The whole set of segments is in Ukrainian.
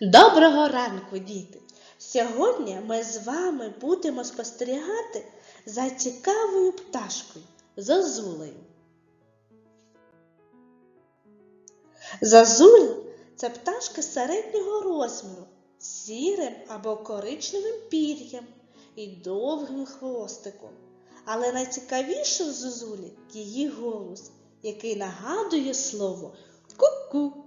Доброго ранку, діти! Сьогодні ми з вами будемо спостерігати за цікавою пташкою зозулею. Зозуля це пташка середнього розміру з сірим або коричневим пір'ям і довгим хвостиком. Але найцікавіше в зозулі її голос, який нагадує слово ку-ку.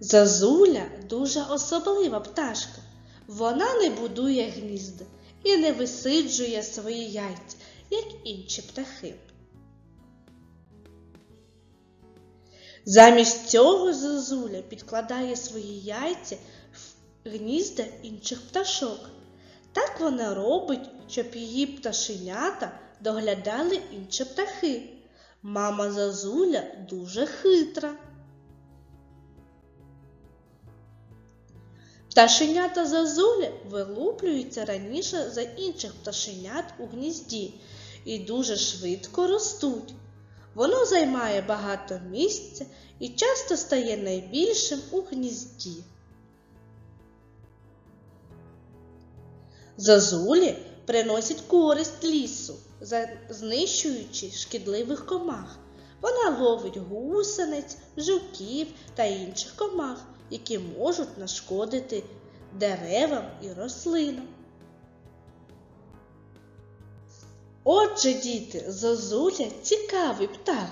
Зозуля дуже особлива пташка. Вона не будує гнізда і не висиджує свої яйця, як інші птахи. Замість цього зозуля підкладає свої яйця в гнізда інших пташок. Так вона робить, щоб її пташенята доглядали інші птахи. Мама зозуля дуже хитра. Пташенята зозулі вилуплюються раніше за інших пташенят у гнізді і дуже швидко ростуть. Воно займає багато місця і часто стає найбільшим у гнізді. Зозулі приносять користь лісу, знищуючи шкідливих комах. Вона ловить гусениць, жуків та інших комах, які можуть нашкодити деревам і рослинам. Отже, діти, зозуля цікавий птах.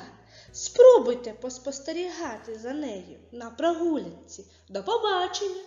Спробуйте поспостерігати за нею на прогулянці. До побачення!